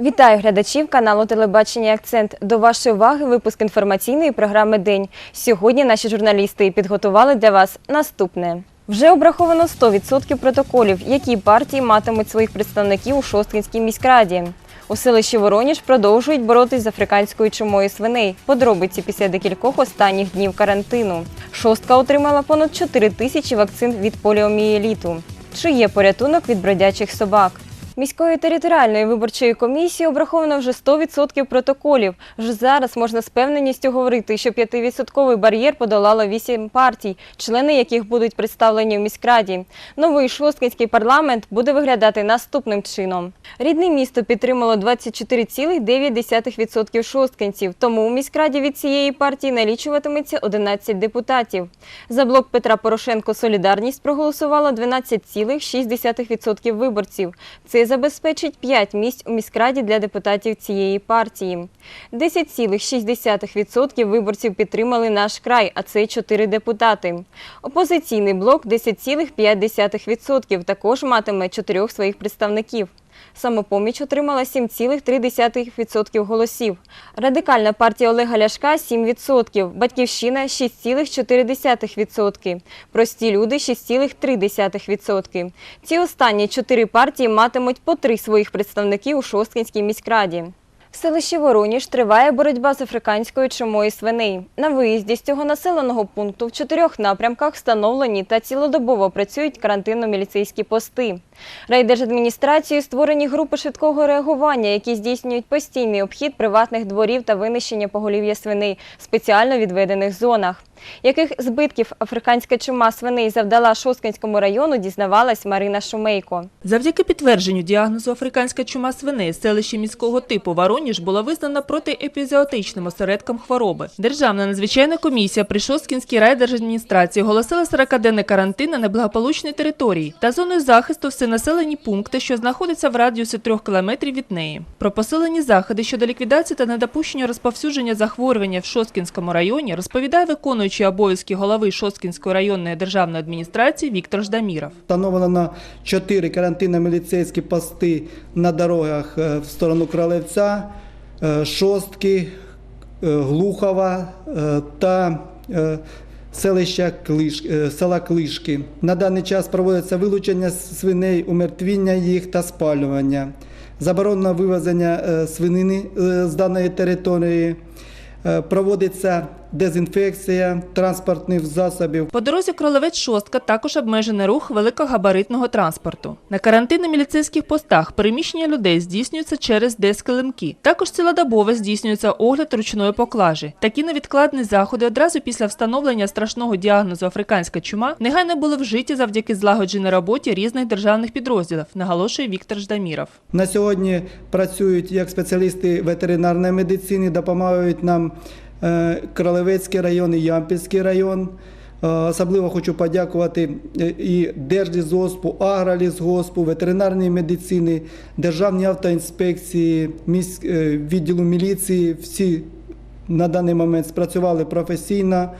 Вітаю глядачів каналу Телебачення Акцент. До вашої уваги випуск інформаційної програми День. Сьогодні наші журналісти підготували для вас наступне. Вже обраховано 100% протоколів, які партії матимуть своїх представників у Шосткинській міськраді. У селищі Вороніж продовжують боротись з африканською чумою свиней. Подробиці після декількох останніх днів карантину. Шостка отримала понад 4 тисячі вакцин від поліомієліту. Чи є порятунок від бродячих собак? Міською територіальною виборчою комісією обраховано вже 100% протоколів. Вже зараз можна з певненістю говорити, що 5% бар'єр подолало 8 партій, члени яких будуть представлені в міськраді. Новий шосткинський парламент буде виглядати наступним чином. Рідне місто підтримало 24,9% шосткинців, тому у міськраді від цієї партії налічуватиметься 11 депутатів. За блок Петра Порошенко «Солідарність» проголосувало 12,6% виборців. Це забезпечить 5 місць у міськраді для депутатів цієї партії. 10,6% виборців підтримали наш край, а це 4 депутати. Опозиційний блок 10,5% також матиме 4 своїх представників. Самопоміч отримала 7,3% голосів. Радикальна партія Олега Ляшка 7%, Батьківщина 6,4%, Прості люди 6,3%. Ці останні чотири партії матимуть по три своїх представників у Шосткинській міськраді. В селищі Вороніж триває боротьба з африканською чумою свиней. На виїзді з цього населеного пункту в чотирьох напрямках встановлені та цілодобово працюють карантинно-міліцейські пости. Райдержадміністрацією створені групи швидкого реагування, які здійснюють постійний обхід приватних дворів та винищення поголів'я свиней в спеціально відведених зонах. Яких збитків африканська чума свиней завдала Шосткинському району, дізнавалась Марина Шумейко. Завдяки підтвердженню діагнозу африканська чума свиней селище міського типу Вороніж була визнана протиепізіотичним осередком хвороби. Державна надзвичайна комісія при Шосткінській райдержадміністрації оголосила 40-денний карантин на неблагополучній території та зоною захисту всі населені пункти, що знаходяться в радіусі трьох кілометрів від неї. Про посилені заходи щодо ліквідації та недопущення розповсюдження захворювання в Шосткінському районі розповідає виконуючий обов'язки голови Шосткінської районної державної адміністрації Віктор Ждаміров. Встановлено 4 карантинно-міліцейські пости на дорогах е, в сторону Кролевця, е, Шостки, е, Глухова та селища Клиш, села Клишки. На даний час проводиться вилучення свиней, умертвіння їх та спалювання. Заборонено вивезення свинини з даної території. Проводиться дезінфекція транспортних засобів. По дорозі Кролевець Шостка також обмежений рух великогабаритного транспорту. На карантинно-міліцейських постах переміщення людей здійснюється через дескилимки. Також цілодобово здійснюється огляд ручної поклажі. Такі невідкладні заходи одразу після встановлення страшного діагнозу африканська чума негайно були вжиті завдяки злагодженій роботі різних державних підрозділів, наголошує Віктор Ждаміров. На сьогодні працюють як спеціалісти ветеринарної медицини, допомагають нам Кролевецький район і Ямпільський район. Е, Особливо хочу подякувати е, і Держлісгоспу, Агролісгоспу, ветеринарній медицини, Державній автоінспекції, е, відділу міліції. Всі на даний момент спрацювали професійно,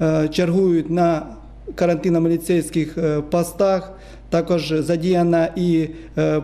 е, чергують на карантинно-міліцейських е, постах. Також задіяна і е,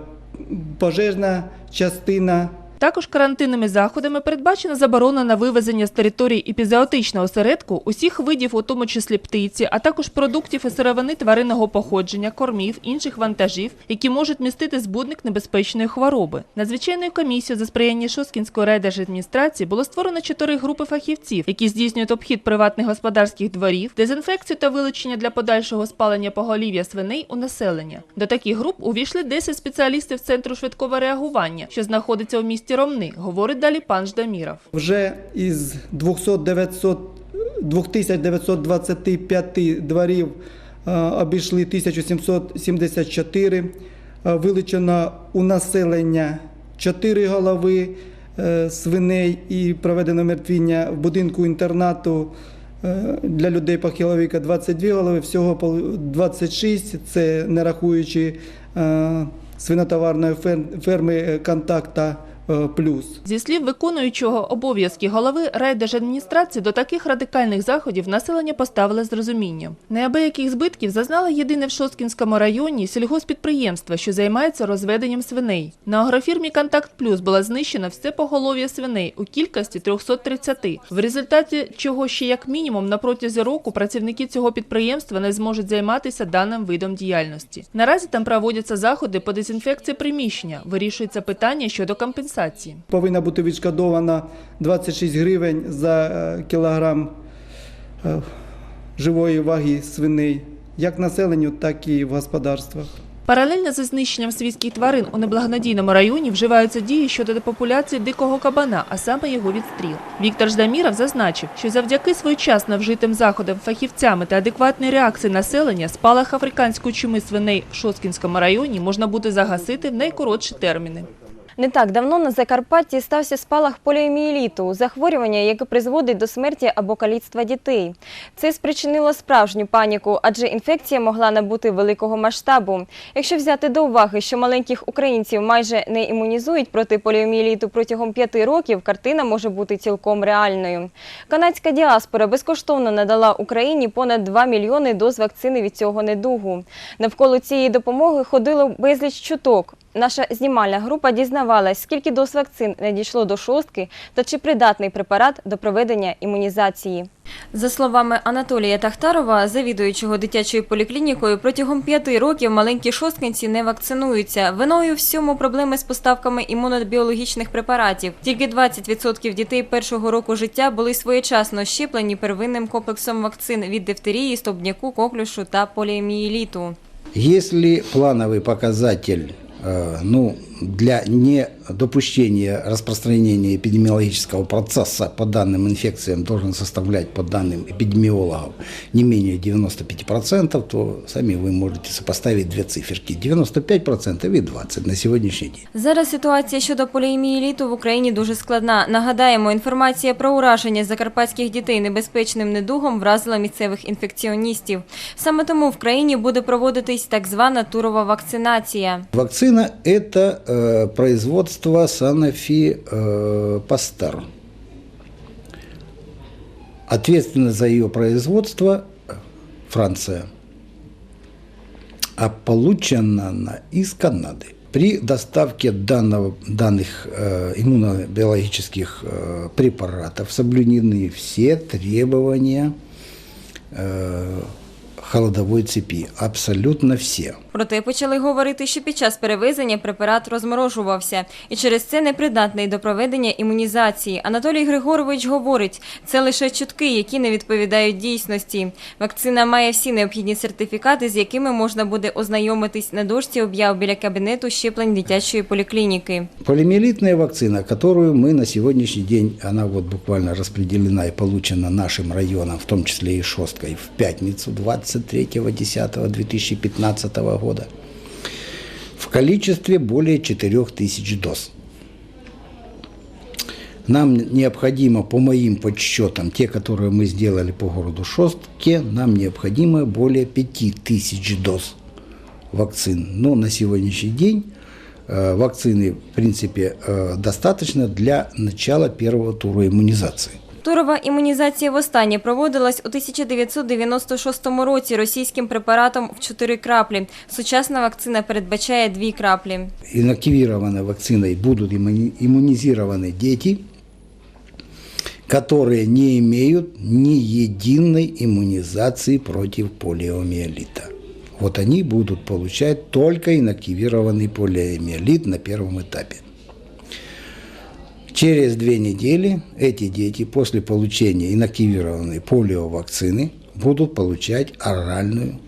пожежна частина. Також карантинними заходами передбачена заборона на вивезення з території епізеотичного осередку усіх видів, у тому числі птиці, а також продуктів і сировини тваринного походження, кормів, інших вантажів, які можуть містити збудник небезпечної хвороби. Надзвичайною комісією за сприяння Шоскінської райдержадміністрації було створено чотири групи фахівців, які здійснюють обхід приватних господарських дворів, дезінфекцію та вилучення для подальшого спалення поголів'я свиней у населення. До таких груп увійшли 10 спеціалістів центру швидкого реагування, що знаходиться у місті Ромни, говорить далі пан Ждаміров. Вже із 2925 дворів е, обійшли 1774. Е, Вилучено у населення 4 голови е, свиней і проведено мертвіння в будинку інтернату для людей похилого віка 22 голови, всього 26, це не рахуючи свинотоварної ферми контакта плюс. Зі слів виконуючого обов'язки голови райдержадміністрації до таких радикальних заходів населення поставили з розумінням. Неабияких збитків зазнало єдине в Шосткінському районі сільгоспідприємство, що займається розведенням свиней. На агрофірмі Контакт Плюс була знищена все поголов'я свиней у кількості 330, в результаті чого ще як мінімум на протязі року працівники цього підприємства не зможуть займатися даним видом діяльності. Наразі там проводяться заходи по дезінфекції приміщення, вирішується питання щодо компенсації. Повинна бути відшкодована 26 гривень за е, кілограм е, живої ваги свиней, як населенню, так і в господарствах. Паралельно зі знищенням свійських тварин у неблагонадійному районі вживаються дії щодо депопуляції дикого кабана, а саме його відстріл. Віктор Ждаміров зазначив, що завдяки своєчасно вжитим заходам фахівцями та адекватній реакції населення спалах африканської чуми свиней в Шосткінському районі можна буде загасити в найкоротші терміни. Не так давно на Закарпатті стався спалах поліомієліту – захворювання, яке призводить до смерті або каліцтва дітей. Це спричинило справжню паніку, адже інфекція могла набути великого масштабу. Якщо взяти до уваги, що маленьких українців майже не імунізують проти поліомієліту протягом п'яти років, картина може бути цілком реальною. Канадська діаспора безкоштовно надала Україні понад 2 мільйони доз вакцини від цього недугу. Навколо цієї допомоги ходило безліч чуток. Наша знімальна група дізнавалась, скільки доз вакцин надійшло до шостки та чи придатний препарат до проведення імунізації. За словами Анатолія Тахтарова, завідуючого дитячою поліклінікою, протягом п'яти років маленькі шосткинці не вакцинуються. Виною всьому проблеми з поставками імунобіологічних препаратів. Тільки 20% дітей першого року життя були своєчасно щеплені первинним комплексом вакцин від дифтерії, стовбняку, коклюшу та поліомієліту. Если плановый показатель ну, для недопущения распространения эпидемиологического процесса по данным инфекциям должен составлять, по данным эпидемиологов, не менее 95%, то сами вы можете сопоставить две циферки. 95% и 20% на сегодняшний день. Зараз ситуація щодо поліомієліту в Україні дуже складна. Нагадаємо, інформація про ураження закарпатських дітей небезпечним недугом вразила місцевих інфекціоністів. Саме тому в країні буде проводитись так звана турова вакцинація. Вакцина – это э, производство Sanofi э, Pasteur. Ответственность за ее производство э, Франция. А получена она из Канады. При доставке данного, данных э, иммунобиологических э, препаратов соблюдены все требования э, холодовой цепи. Абсолютно все. Проте почали говорити, що під час перевезення препарат розморожувався і через це непридатний до проведення імунізації. Анатолій Григорович говорить, це лише чутки, які не відповідають дійсності. Вакцина має всі необхідні сертифікати, з якими можна буде ознайомитись на дошці об'яв біля кабінету щеплень дитячої поліклініки. Полимелитная вакцина, которую мы на сегодняшний день, она вот буквально распределена и получена нашим районам, в том числе и Шосткой, в пятницу 23.10.2015 года, в количестве более 4000 доз. Нам необходимо, по моим подсчетам, те, которые мы сделали по городу Шостке, нам необходимо более 5000 доз вакцин. Но на сегодняшний день э, вакцины, в принципе, э, достаточно для начала первого тура иммунизации. Турова імунізація востаннє проводилась у 1996 році російським препаратом в 4 краплі. Сучасна вакцина передбачає 2 краплі. Инактивированной вакциной будут иммуни- иммунизированы дети, которые не имеют ни единой иммунизации против полиомиелита. Вот они будут получать только инактивированный полиомиелит на первом этапе. Через две недели эти дети после получения инактивированной полиовакцины будут получать оральную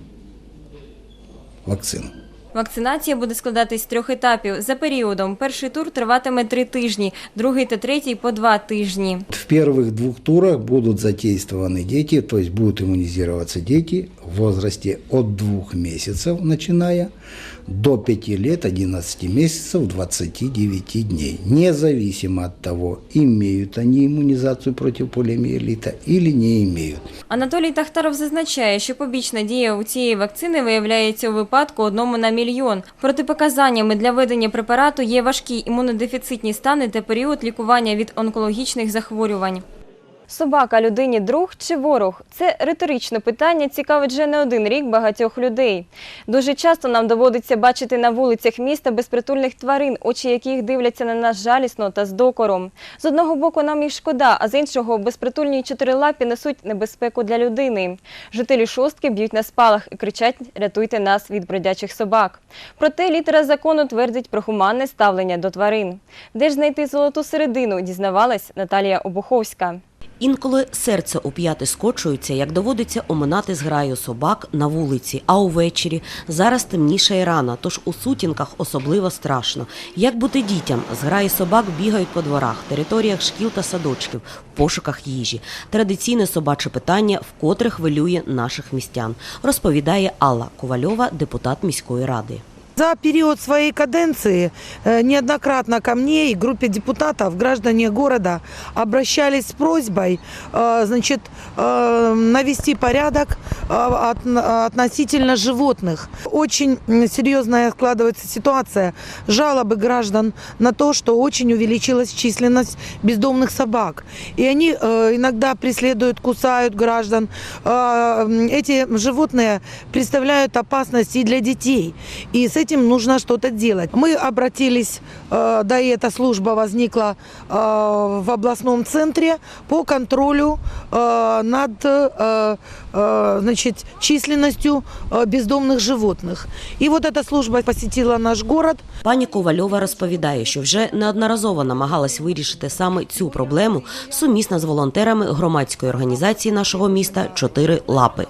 вакцину. Вакцинація буде складатись з трьох етапів. За періодом перший тур триватиме три тижні, другий та третій по два тижні. В первых двух турах будут задействованы дети, то есть будут иммунизироваться дети в возрасте от двух месяцев, начиная до 5 лет, 11 месяцев, 29 дней, независимо от того, имеют они иммунизацию против полиомиелита или не имеют. Анатолій Тахтаров зазначає, що побічна дія у цієї вакцини виявляється у випадку одному на мільйон. Протипоказаннями для ведення препарату є важкі імунодефіцитні стани та період лікування від онкологічних захворювань. Собака людині друг чи ворог? Це риторичне питання цікавить вже не один рік багатьох людей. Дуже часто нам доводиться бачити на вулицях міста безпритульних тварин, очі яких дивляться на нас жалісно та з докором. З одного боку нам їх шкода, а з іншого безпритульні чотирилапі несуть небезпеку для людини. Жителі шостки б'ють на спалах і кричать «рятуйте нас від бродячих собак». Проте літера закону твердить про гуманне ставлення до тварин. Де ж знайти золоту середину, дізнавалась Наталія Обуховська. Інколи серце у п'яти скочується, як доводиться оминати зграю собак на вулиці, а увечері зараз темніше і рано, тож у сутінках особливо страшно. Як бути дітям? Зграї собак бігають по дворах, територіях шкіл та садочків в пошуках їжі. Традиційне собаче питання вкотре хвилює наших містян, розповідає Алла Ковальова, депутат міської ради. За период своей каденции э, неоднократно ко мне и группе депутатов граждане города обращались с просьбой э, значит, э, навести порядок от- относительно животных. Очень серьезная складывается ситуация. Жалобы граждан на то, что очень увеличилась численность бездомных собак. И они иногда преследуют, кусают граждан. Эти животные представляют опасность и для детей. И с этим нужно что-то делать. Мы обратились, э, да и эта служба возникла э, в областном центре по контролю э, над э, э, значит, численностью э, бездомных животных. И вот эта служба посетила наш город. Пані Ковальова розповідає, що вже неодноразово намагалась вирішити саме цю проблему сумісно з волонтерами громадської організації нашого міста Чотири лапи.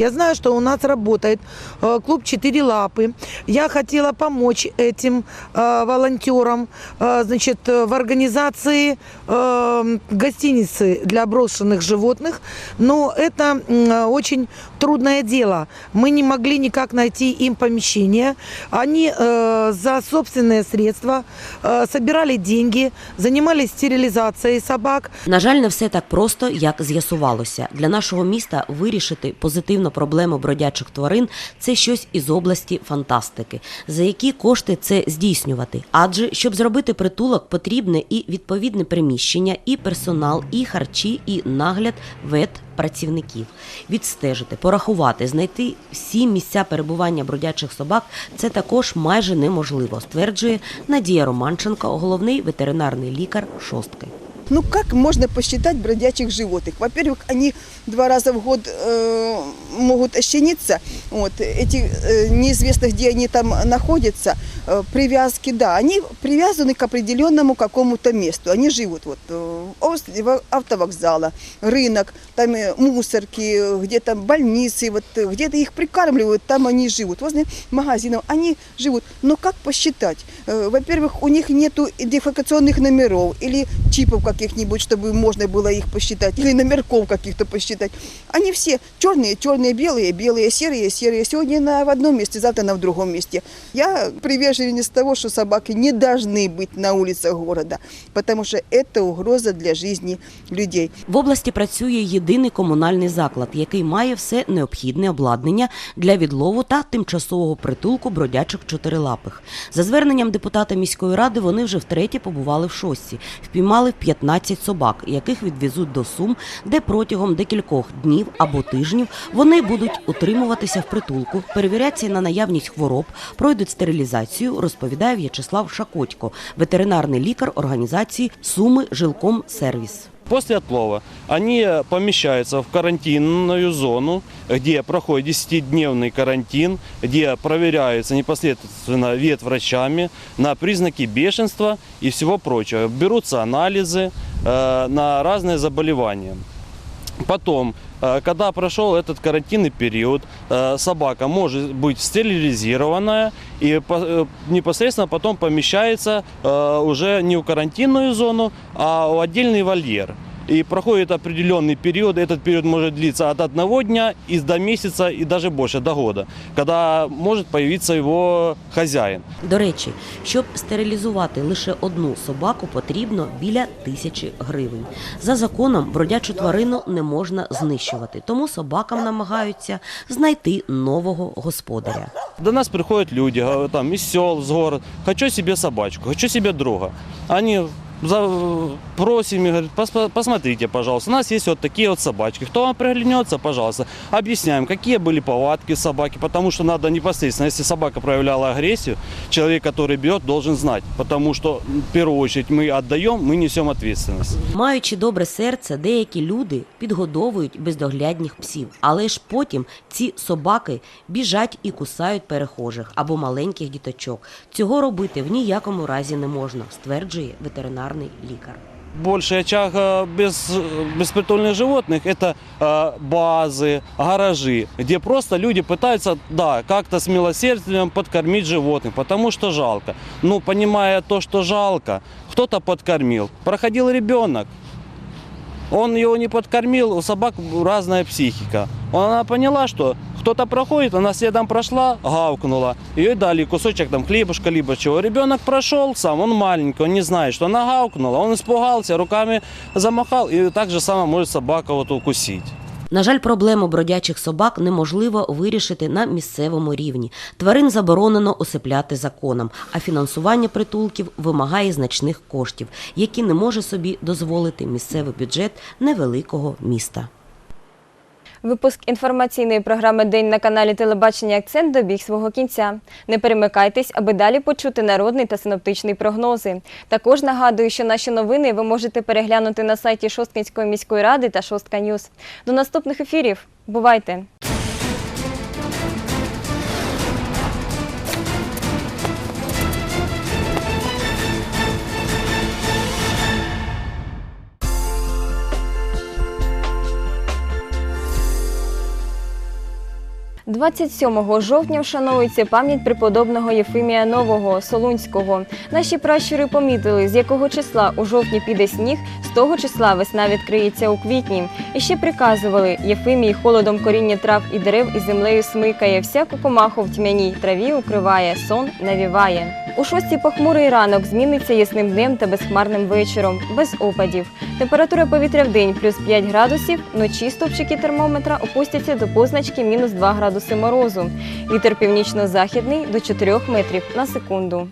Я знаю, что у нас работает э, клуб «Четыре лапы». Я хотела помочь этим э, волонтерам э, значит, э, в организации э, гостиницы для брошенных животных. Но это м, очень трудное дело. Мы не могли никак найти им помещение. Они э, за собственные средства э, собирали деньги, занимались стерилизацией собак. На жаль, не все так просто, як з'ясувалося. Для нашого міста вирішити позитивно проблему бродячих тварин це щось із області фантастики. За які кошти це здійснювати? Адже щоб зробити притулок, потрібне і відповідне приміщення, і персонал, і харчі, і нагляд ветпрацівників. Відстежити, порахувати, знайти всі місця перебування бродячих собак це також майже неможливо, стверджує Надія Романченко, головний ветеринарний лікар шостки. Ну как можно посчитать бродячих животных? Во-первых, они два раза в год э, могут ощениться. Вот, эти э, неизвестно, где они там находятся. Э, привязки, да, они привязаны к определенному какому-то месту. Они живут вот э, возле автовокзала, рынок, там э, мусорки, где там больницы, вот э, где-то их прикармливают, там они живут. Возле магазинов они живут. Но как посчитать? Э, Во-первых, у них нету идентификационных номеров или чипов каких-нибудь, чтобы можно было их посчитать, или номерков каких-то посчитать. Они все черные, черные, белые, белые, серые, серые. Сегодня на, в одном месте, завтра на в другом месте. Я приверженец того, что собаки не должны быть на улицах города, потому что это угроза для жизни людей. В області працює єдиний комунальний заклад, який має все необхідне обладнання для відлову та тимчасового притулку бродячих чотирилапих. За зверненням депутата міської ради вони вже втретє побували в шостці, впіймали 15 собак, яких відвезуть до Сум, де протягом декількох днів або тижнів вони будуть утримуватися в притулку, перевіряться на наявність хвороб, пройдуть стерилізацію, розповідає В'ячеслав Шакотько, ветеринарний лікар організації Суми Жилком Сервіс. После отлова они помещаются в карантинную зону, где проходит 10-дневный карантин, где проверяются непосредственно ветврачами на признаки бешенства и всего прочего. Берутся анализы э, на разные заболевания. Потом, э, когда прошел этот карантинный период, э, собака может быть стерилизированная и по- э, непосредственно потом помещается э, уже не в карантинную зону, а в отдельный вольер. И проходит определенный период, этот период может длиться от одного дня и до месяца, и даже больше, до года, когда может появиться его хозяин. До речі, щоб стерилізувати лише одну собаку, потрібно біля тисячі гривень. За законом бродячу тварину не можна знищувати, тому собакам намагаються знайти нового господаря. До нас приходят люди э, там, из сел, с город. Хочу себе собачку, хочу себе друга. Они за, просим, и говорят, «Пос- посмотрите, пожалуйста, у нас есть вот такие вот собачки. Кто вам приглянется, пожалуйста. Объясняем, какие были повадки собаки, потому что надо непосредственно, если собака проявляла агрессию, человек, который берет, должен знать, потому что в первую очередь мы отдаем, мы несем ответственность. Маючи добре серце, деякі люди підгодовують бездоглядних псів, але ж потім ці собаки біжать і кусають перехожих або маленьких діточок. Цього робити в ніякому разі не можна, стверджує ветеринарний лікар. Больший очаг э, без, беспритульных животных – это э, базы, гаражи, где просто люди пытаются, да, как-то с милосердием подкормить животных, потому что жалко. Ну, понимая то, что жалко, кто-то подкормил. Проходил ребенок, он его не подкормил, у собак разная психика. Она поняла, что кто-то проходит, она следом прошла, гавкнула. Ее дали кусочек там хлебушка, либо чего. Ребенок прошел сам, он маленький, он не знает, что она гавкнула. Он испугался, руками замахал, и так же само может собака вот укусить. На жаль, проблему бродячих собак неможливо вирішити на місцевому рівні. Тварин заборонено осипляти законом, а фінансування притулків вимагає значних коштів, які не може собі дозволити місцевий бюджет невеликого міста. Випуск інформаційної програми День на каналі Телебачення Акцент добіг свого кінця. Не перемикайтесь, аби далі почути народний та синоптичний прогнози. Також нагадую, що наші новини ви можете переглянути на сайті Шосткинської міської ради та Шостка Ньюз. До наступних ефірів. Бувайте! – 27 жовтня вшановується пам'ять преподобного Єфимія Нового Солунського. Наші пращури помітили, з якого числа у жовтні піде сніг, з того числа весна відкриється у квітні. І ще приказували Єфимій холодом коріння трав і дерев і землею смикає, всяку комаху в тьмяній траві укриває, сон навіває. У шостій похмурий ранок зміниться ясним днем та безхмарним вечором, без опадів. Температура повітря в день плюс 5 градусів, вночі стопчики термометра опустяться до позначки мінус 2 градуси морозу. Вітер північно-західний до 4 метрів на секунду.